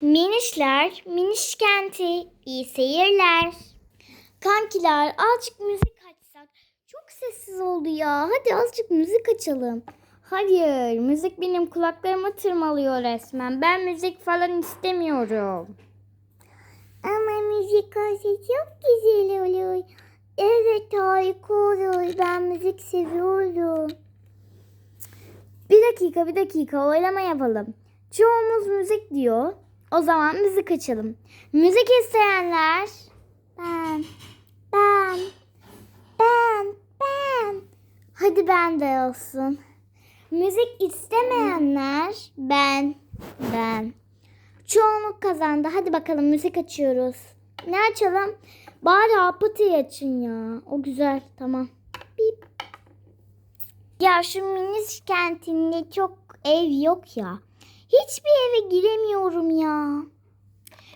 Minişler, miniş kenti, iyi seyirler. Kankiler azıcık müzik açsak. Çok sessiz oldu ya. Hadi azıcık müzik açalım. Hayır, müzik benim kulaklarıma tırmalıyor resmen. Ben müzik falan istemiyorum. Ama müzik olsa çok güzel olur. Evet harika olur. Ben müzik seviyorum. Bir dakika bir dakika oylama yapalım. Çoğumuz müzik diyor. O zaman müzik açalım. Müzik isteyenler. Ben. Ben. Ben. Ben. Hadi ben de olsun. Müzik istemeyenler. Ben. Ben. Çoğunluk kazandı. Hadi bakalım müzik açıyoruz. Ne açalım? Bari apatıyı açın ya. O güzel. Tamam. Bip. Ya şu minis kentinde çok ev yok ya. Hiçbir eve giremiyorum ya.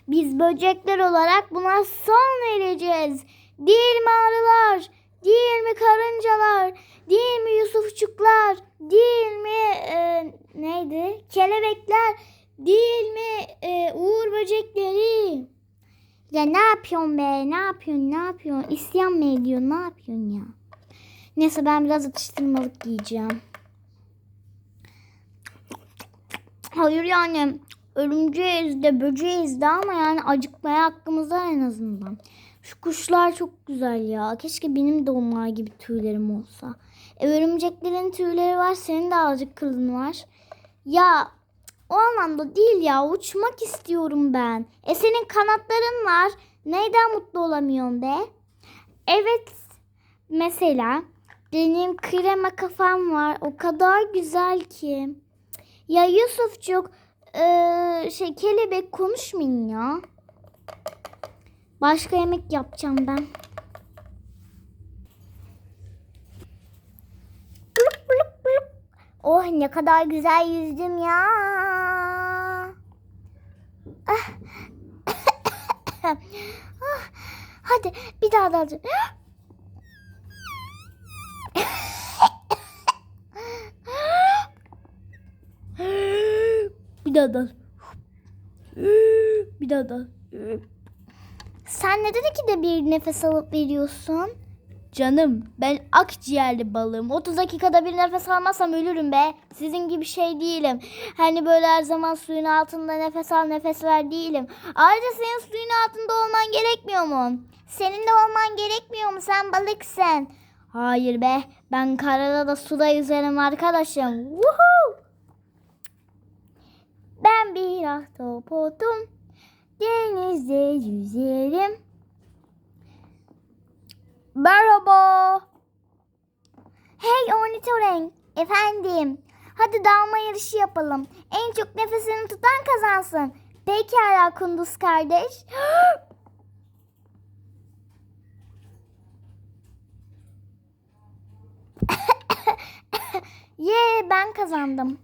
Biz böcekler olarak buna son vereceğiz. Değil mi arılar? Değil mi karıncalar? Değil mi yusufçuklar? Değil mi e, neydi? Kelebekler? Değil mi e, uğur böcekleri? Ya ne yapıyorsun be? Ne yapıyorsun? Ne yapıyorsun? İsyan mı ediyorsun? Ne yapıyorsun ya? Neyse ben biraz atıştırmalık giyeceğim. Hayır yani örümceğiz de böceğiz de ama yani acıkmaya hakkımız var en azından. Şu kuşlar çok güzel ya. Keşke benim de onlar gibi tüylerim olsa. E, örümceklerin tüyleri var. Senin de azıcık kılın var. Ya o anlamda değil ya. Uçmak istiyorum ben. E senin kanatların var. Neyden mutlu olamıyorsun be? Evet. Mesela benim krema kafam var. O kadar güzel ki. Ya Yusufçuk eee, şey kelebek konuşmayın ya. Başka yemek yapacağım ben. Oh ne kadar güzel yüzdüm ya. Ah. Ah, Hadi bir daha daha. Bir daha da. Bir daha da. Sen neden iki de bir nefes alıp veriyorsun? Canım ben akciğerli balığım. 30 dakikada bir nefes almazsam ölürüm be. Sizin gibi şey değilim. Hani böyle her zaman suyun altında nefes al nefes ver değilim. Ayrıca senin suyun altında olman gerekmiyor mu? Senin de olman gerekmiyor mu? Sen balıksın. Hayır be. Ben karada da suda yüzerim arkadaşım. Woohoo! Ben bir ahtapotum. Denizde yüzerim. Merhaba. Hey ornitorenk. Efendim. Hadi dalma yarışı yapalım. En çok nefesini tutan kazansın. Pekala kunduz kardeş. Ye ben kazandım.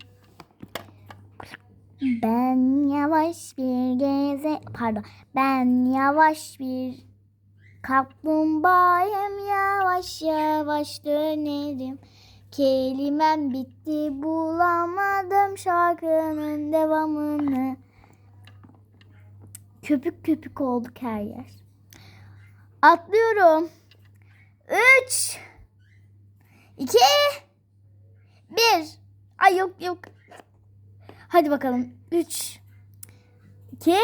Ben yavaş bir geze pardon ben yavaş bir kaplumbağayım yavaş yavaş dönerim. Kelimem bitti bulamadım şarkının devamını. Köpük köpük olduk her yer. Atlıyorum. 3 2 1 ay yok yok Hadi bakalım. 3 2 1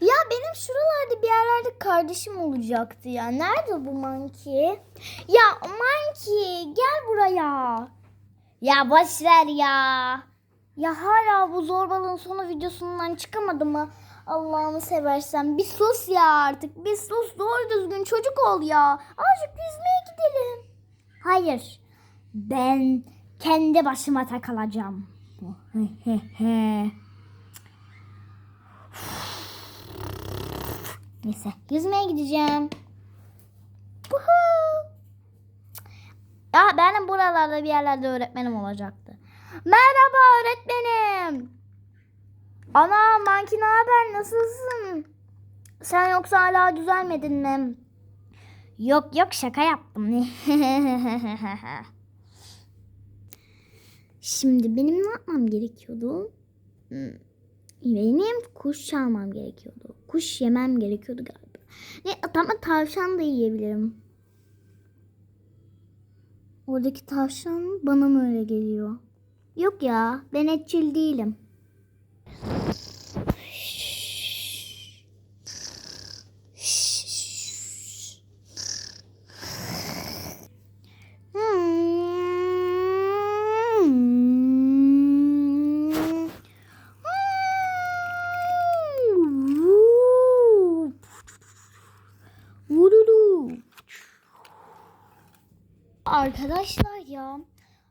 Ya benim şuralarda bir yerlerde kardeşim olacaktı ya. Nerede bu Monkey? Ya Monkey gel buraya. Ya boş ver ya. Ya hala bu zorbalığın sonu videosundan çıkamadı mı? Allah'ını seversen bir sus ya artık. Bir sus doğru düzgün çocuk ol ya. Azıcık yüzmeye gidelim. Hayır. Ben kendi başıma takılacağım. Neyse yüzmeye gideceğim. Ya benim buralarda bir yerlerde öğretmenim olacaktı. Merhaba öğretmenim. Ana Manki ne haber nasılsın? Sen yoksa hala düzelmedin mi? Yok yok şaka yaptım. Şimdi benim ne yapmam gerekiyordu? Hmm, Benim kuş çalmam gerekiyordu. Kuş yemem gerekiyordu galiba. Ne, ama tavşan da yiyebilirim. Oradaki tavşan bana mı öyle geliyor? Yok ya ben etçil değilim. Hmm. Vururu. Arkadaşlar ya.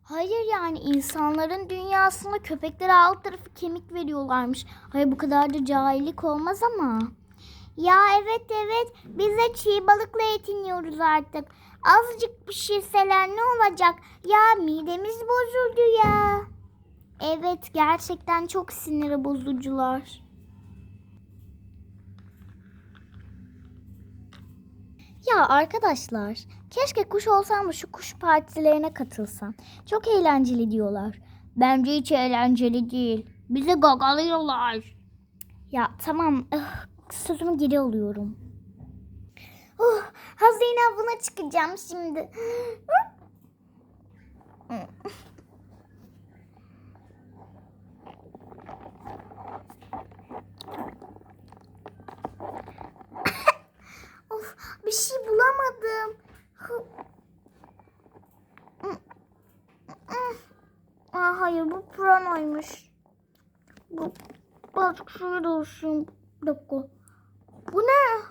Hayır yani insanların dünyasında köpeklere alt tarafı kemik veriyorlarmış. Hayır bu kadar da cahillik olmaz ama. Ya evet evet biz de çiğ balıkla yetiniyoruz artık. Azıcık pişirseler ne olacak? Ya midemiz bozuldu ya. Evet gerçekten çok siniri bozucular. Ya arkadaşlar, keşke kuş olsam da şu kuş partilerine katılsam. Çok eğlenceli diyorlar. Bence hiç eğlenceli değil. Bizi gagalıyorlar. Ya tamam, ıh, sözümü geri alıyorum. Oh, hazine avına çıkacağım şimdi. of, bir şey bulamadım. Aa, hayır bu pranoymuş. Bu suyu da olsun. Bir dakika. Bu ne?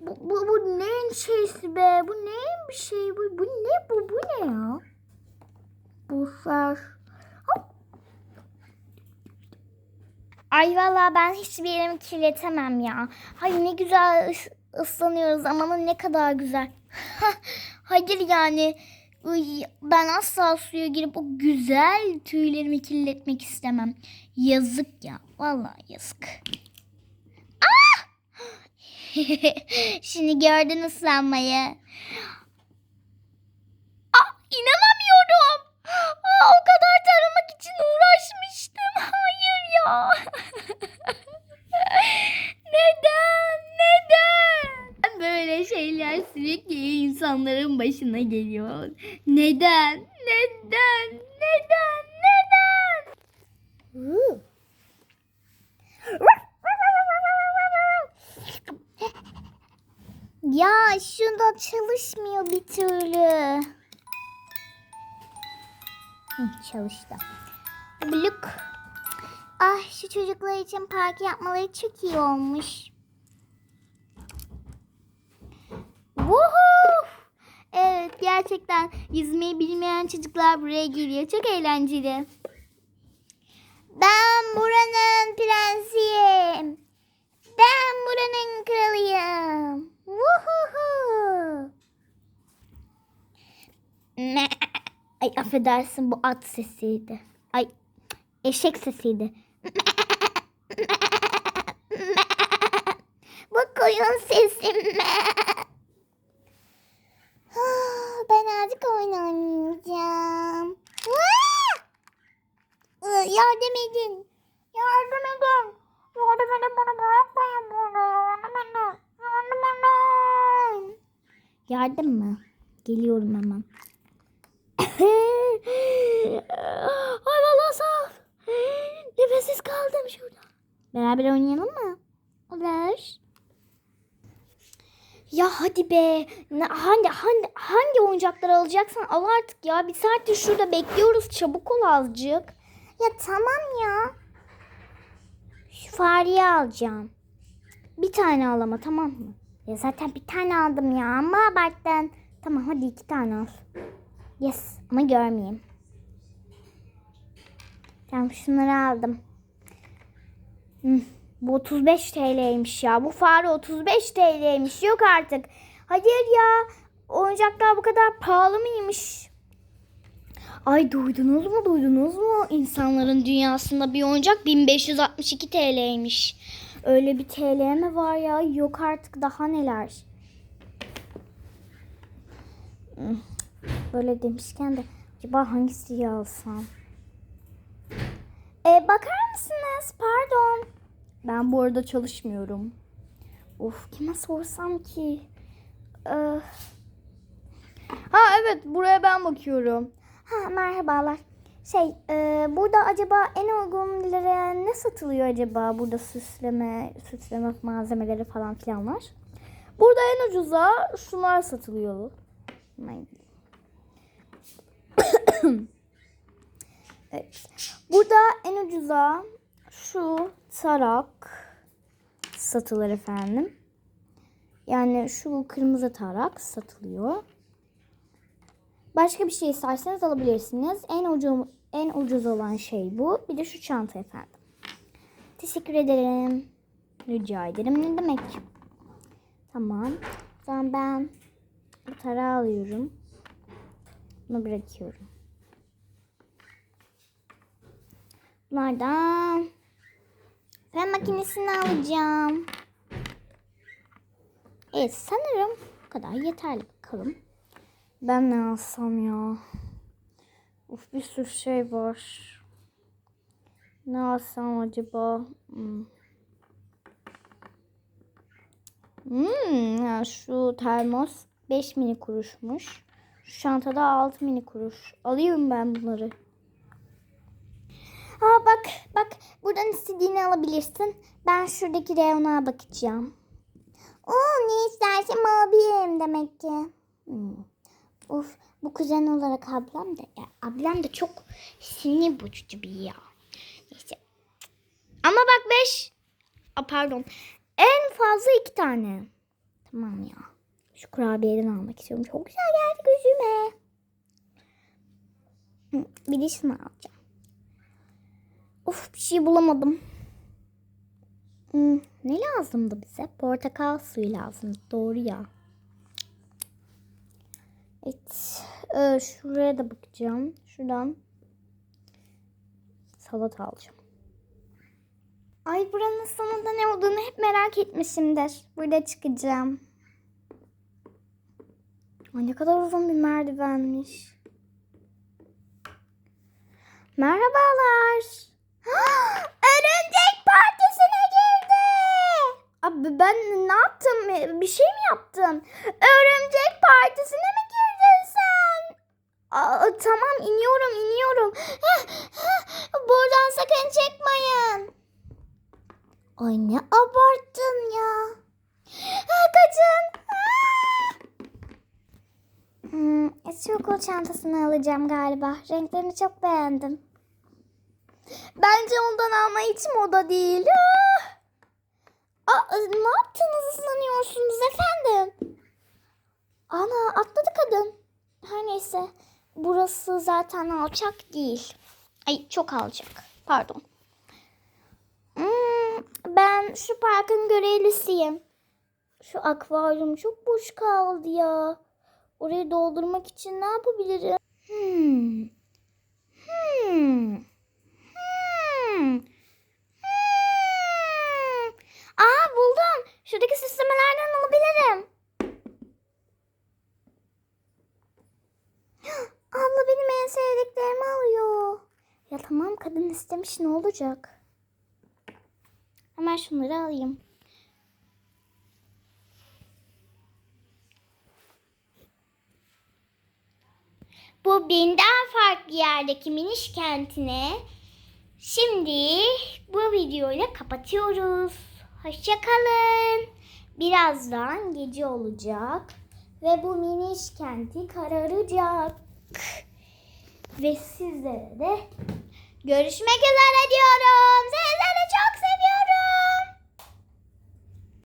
Bu, bu, bu neyin şeysi be? Bu neyin bir şey? Bu, bu ne bu? Bu ne ya? Bu ser. Ay valla ben hiçbir yerimi kirletemem ya. Hay ne güzel ıs- ıslanıyoruz ama ne kadar güzel. Hayır yani ben asla suya girip o güzel tüylerimi kirletmek istemem. Yazık ya. Vallahi yazık. Ah! Şimdi gördün ıslanmayı. Ah, inanamıyorum. Aa, o kadar taramak için uğraşmıştım. Hayır ya. Neden? Neden? Böyle şeyler sürekli insanların başına geliyor. Neden? Neden? Neden? Neden? Ya şunda çalışmıyor bir türlü. Hı, çalıştı. Bluk. Ah şu çocuklar için park yapmaları çok iyi olmuş. Woohoo! Evet gerçekten yüzmeyi bilmeyen çocuklar buraya geliyor. Çok eğlenceli. Ben buranın prensiyim. Ben buranın kralıyım. Me- Ay affedersin bu at sesiydi. Ay eşek sesiydi. bu koyun sesi. Ah, Ben artık oyun oynayacağım. Vaa! Ee, Yardım edin. Yardım edin. Yardım edin bana bırakmayın bunu. Yardım edin. Yardım edin. Yardım mı? Geliyorum hemen. Ay vallahi sağ ol. Nefessiz kaldım şurada. Beraber oynayalım mı? Olur. Ya hadi be. Ne, hangi, hangi, hangi oyuncakları alacaksan al artık ya. Bir saattir şurada bekliyoruz. Çabuk ol azıcık. Ya tamam ya. Şu fareyi alacağım. Bir tane al ama tamam mı? Ya zaten bir tane aldım ya ama abarttın. Tamam hadi iki tane al. Yes ama görmeyeyim. Tamam şunları aldım. Hmm, bu 35 TL'ymiş ya. Bu fare 35 TL'ymiş. Yok artık. Hayır ya. Oyuncaklar bu kadar pahalı mıymış? Ay duydunuz mu duydunuz mu? İnsanların dünyasında bir oyuncak 1562 TL'ymiş. Öyle bir TL mi var ya? Yok artık daha neler. Hmm, Böyle demişken de acaba hangisiyi alsam? E, bakar mısınız? Pardon. Ben bu arada çalışmıyorum. Of kime sorsam ki? Ee, Ha evet buraya ben bakıyorum. ha merhabalar. Şey e, burada acaba en uygun liraya ne satılıyor acaba? Burada süsleme, süsleme malzemeleri falan filan var. Burada en ucuza şunlar satılıyor. Evet. Burada en ucuza şu tarak satılır efendim. Yani şu kırmızı tarak satılıyor. Başka bir şey isterseniz alabilirsiniz. En ucuz en ucuz olan şey bu. Bir de şu çanta efendim. Teşekkür ederim. Rica ederim. Ne demek? Tamam. O zaman ben bu tarağı alıyorum. Bunu bırakıyorum. Bunlardan fen makinesini alacağım. Evet sanırım bu kadar yeterli bakalım. Ben ne alsam ya? Of bir sürü şey var. Ne alsam acaba? Hmm. Hmm, ya şu termos 5 mini kuruşmuş. Şu çantada 6 mini kuruş. Alayım ben bunları. Ha bak bak buradan istediğini alabilirsin. Ben şuradaki reyona bakacağım. Oo ne istersen alabilirim demek ki. Hmm. Of bu kuzen olarak ablam da ya, ablam da çok sinir bozucu bir ya. Neyse. Ama bak 5 pardon en fazla iki tane. Tamam ya. Şu kurabiyeden almak istiyorum. Çok güzel geldi gözüme. Hı, Bir de şunu alacağım. Of bir şey bulamadım. Hmm, ne lazımdı bize? Portakal suyu lazımdı. Doğru ya. Evet. Ee, şuraya da bakacağım. Şuradan salata alacağım. Ay buranın sonunda ne olduğunu hep merak etmişimdir. Burada çıkacağım. Ay ne kadar uzun bir merdivenmiş. Merhabalar. Örümcek partisine girdi. Abi ben ne yaptım? Bir şey mi yaptım? Örümcek partisine mi? Aa, tamam iniyorum iniyorum. Buradan sakın çıkmayın. Ay ne abarttın ya. Kaçın. Hmm, eski okul çantasını alacağım galiba. Renklerini çok beğendim. Bence ondan alma hiç moda değil. Ah! Aa, ne yaptığınızı sanıyorsunuz efendim? Ana atladı kadın. Her neyse. Burası zaten alçak değil. Ay çok alçak. Pardon. Hmm, ben şu parkın görevlisiyim. Şu akvaryum çok boş kaldı ya. Orayı doldurmak için ne yapabilirim? Hmm. Hmm. Hmm. Hmm. Aa buldum. Şuradaki süslemelerden alabilirim. Abla benim en sevdiklerimi alıyor. Ya tamam kadın istemiş ne olacak? Hemen şunları alayım. Bu binden farklı yerdeki miniş kentine şimdi bu videoyla kapatıyoruz. Hoşçakalın. Birazdan gece olacak ve bu miniş kenti kararacak. Ve sizlere de görüşmek üzere diyorum. Size